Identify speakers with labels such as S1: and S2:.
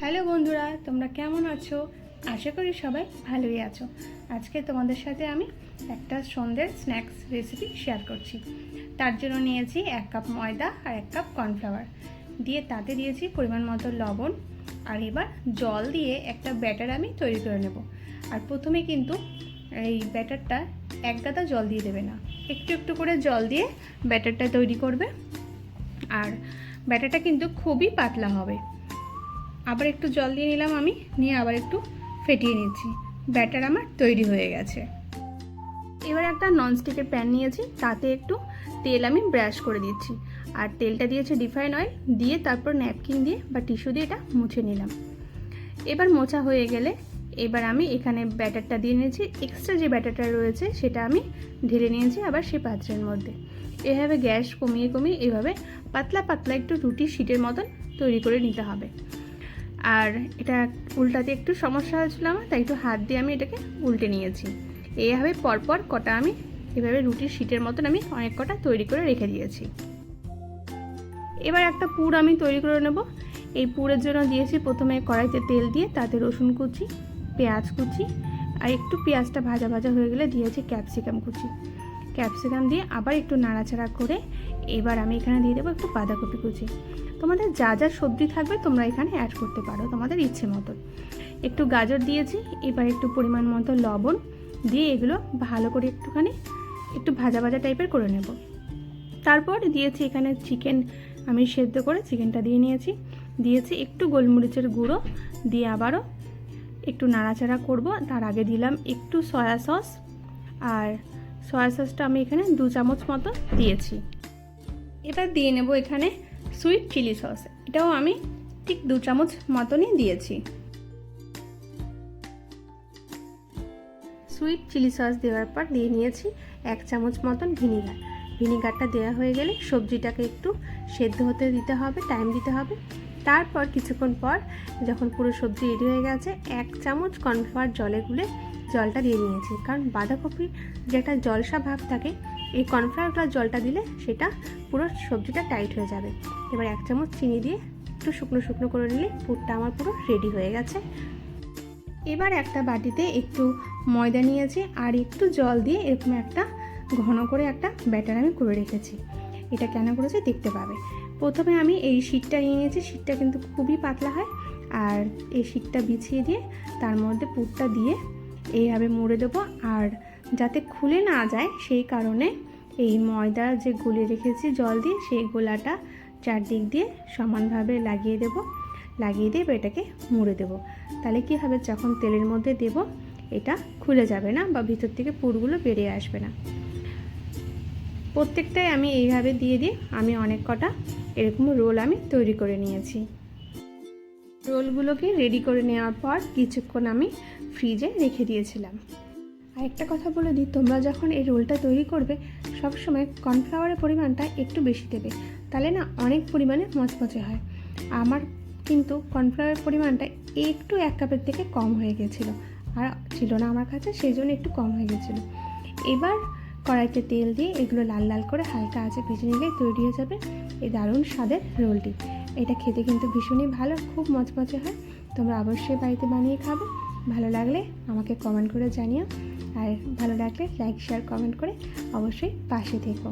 S1: Hello বন্ধুরা, তোমরা কেমন আছো? আশা করি সবাই ভালোই আছো। আজকে তোমাদের সাথে আমি একটা সন্ধ্যের স্ন্যাক্স রেসিপি শেয়ার করছি। তার জন্য নিয়েছি এক কাপ ময়দা আর এক কাপ কর্নফ্লাওয়ার। দিয়ে তাতে দিয়েছি পরিমাণ মতো লবণ। আর এবার জল দিয়ে একটা ব্যাটার আমি তৈরি করে নেব। আর প্রথমে কিন্তু এই ব্যাটারটা এক গাদা জল দিয়ে দেবে না। একটু একটু করে জল দিয়ে ব্যাটারটা তৈরি করবে। আর ব্যাটারটা কিন্তু খুবই পাতলা হবে। আবার একটু জল দিয়ে নিলাম আমি, নিয়ে আবার একটু ফেটিয়ে নিচ্ছি। ব্যাটার আমার তৈরি হয়ে গেছে। এবার একটা ননস্টিকের প্যান নিয়েছি, তাতে একটু তেল আমি ব্রাশ করে দিচ্ছি। আর তেলটা দিয়েছি রিফাইন অয়েল দিয়ে তারপর ন্যাপকিন দিয়ে বা টিস্যু দিয়ে এটা মুছে নিলাম। এবার মোছা হয়ে গেলে এবার আমি এখানে ব্যাটারটা দিয়ে নিয়েছি। এক্সট্রা যে ব্যাটারটা রয়েছে, সেটা আমি ঢেলে নিয়েছি আবার সেই পাত্রের মধ্যে। এভাবে গ্যাস কমিয়ে কমিয়ে এভাবে পাতলা পাতলা একটু রুটি শিটের মতন তৈরি করে নিতে হবে। আর এটা উল্টাতে একটু সমস্যা হয়েছিল আমার, তাই একটু হাত দিয়ে আমি এটাকে উল্টে নিয়েছি। এইভাবে পরপর কটা আমি এভাবে রুটির শিটের মতন আমি অনেক কটা তৈরি করে রেখে দিয়েছি। এবার একটা পুর আমি তৈরি করে নেব। এই পুরের জন্য দিয়েছি প্রথমে কড়াইতে তেল দিয়ে, তাতে রসুন কুচি, পেঁয়াজ কুচি আর একটু পেঁয়াজটা ভাজা ভাজা হয়ে গেলে দিয়েছি ক্যাপসিকাম কুচি। ক্যাপসিকাম দিয়ে আবার একটু নাড়াচাড়া করে এবার আমি এখানে দিয়ে দেবো একটু বাঁধাকপি কুচি। তোমাদের যা যা সবজি থাকবে তোমরা এখানে অ্যাড করতে পারো তোমাদের ইচ্ছে মতন একটু গাজর দিয়েছি, এবার একটু পরিমাণ মতো লবণ দিয়ে এগুলো ভালো করে একটুখানি একটু ভাজা ভাজা টাইপের করে নেব। তারপর দিয়েছি এখানে চিকেন আমি সেদ্ধ করে চিকেনটা দিয়ে নিয়েছি। দিয়েছি একটু গোলমরিচের গুঁড়ো দিয়ে আবারও একটু নাড়াচাড়া করব। তার আগে দিলাম একটু সয়া সস আর সয়া সসটা আমি এখানে দু চামচ মতো দিয়েছি। এবার দিয়ে নেব এখানে সুইট চিলি সস। এটাও আমি ঠিক দু চামচ মতনই দিয়েছি। সুইট চিলি সস দেওয়ার পর দিয়ে নিয়েছি এক চামচ মতন ভিনিগার। ভিনিগারটা দেওয়া হয়ে গেলে সবজিটাকে একটু সেদ্ধ হতে দিতে হবে, টাইম দিতে হবে। তারপর কিছুক্ষণ পর যখন পুরো সবজি রেডি হয়ে গেছে, এক চামচ কর্নফ্লাওয়ার জলে গুলে জলটা দিয়ে নিয়েছি। কারণ বাঁধাকপির যে একটা জলসা ভাব থাকে, এই কর্নফ্লাওয়ার জলটা দিলে সেটা পুরো সবজিটা টাইট হয়ে যাবে। এবার এক চামচ চিনি দিয়ে একটু শুকনো শুকনো করে নিলে পুরটা আমার পুরো রেডি হয়ে গেছে। এবার একটা বাটিতে একটু ময়দা নিয়েছি আর একটু জল দিয়ে এরকম একটা ঘন করে একটা ব্যাটার আমি করে রেখেছি। এটা কেন করেছে দেখতে পাবে। প্রথমে আমি এই শীটটা নিয়ে নিয়েছি শীটটা কিন্তু খুবই পাতলা হয়। আর এই শীটটা বিছিয়ে দিয়ে তার মধ্যে পুরটা দিয়ে এইভাবে মুড়ে দেবো। আর যাতে খুলে না যায়, সেই কারণে এই ময়দা যে গুলে রেখেছি জল দিয়ে, সেই গোলাটা চারদিক দিয়ে সমানভাবে লাগিয়ে দেব। লাগিয়ে দিয়ে এটাকে মুড়ে দেব। তাহলে কি হবে, যখন তেলের মধ্যে দেব, এটা খুলে যাবে না বা ভিতর থেকে পুরগুলো বেরিয়ে আসবে না। প্রত্যেকটাই আমি এইভাবে দিয়ে দিয়ে আমি অনেক কটা এরকম রোল আমি তৈরি করে নিয়েছি। রোলগুলোকে রেডি করে নেওয়ার পর কিছুক্ষণ আমি ফ্রিজে রেখে দিয়েছিলাম। আর একটা কথা বলে দিই, তোমরা যখন এই রোলটা তৈরি করবে, সবসময় কর্নফ্লাওয়ারের পরিমাণটা একটু বেশি দেবে। তাহলে না অনেক পরিমাণে মচমচে হয়। আমার কিন্তু কর্নফ্লাওয়ারের পরিমাণটা একটু এক কাপের থেকে কম হয়ে গেছিল। আর ছিল না আমার কাছে, সেই জন্য একটু কম হয়ে গেছিল। এবার কড়াইতে তেল দিয়ে এগুলো লাল লাল করে হালকা আঁচে ভেজে নিলে তৈরি হয়ে যাবে এই দারুণ স্বাদের রোলটি। এটা খেতে কিন্তু ভীষণই ভালো, খুব মচমচে হয়। তোমরা অবশ্যই বাড়িতে বানিয়ে খাবে। ভালো লাগলে আমাকে কমেন্ট করে জানিও। আর ভালো লাগলে লাইক শেয়ার কমেন্ট করে অবশ্যই পাশে থেকো।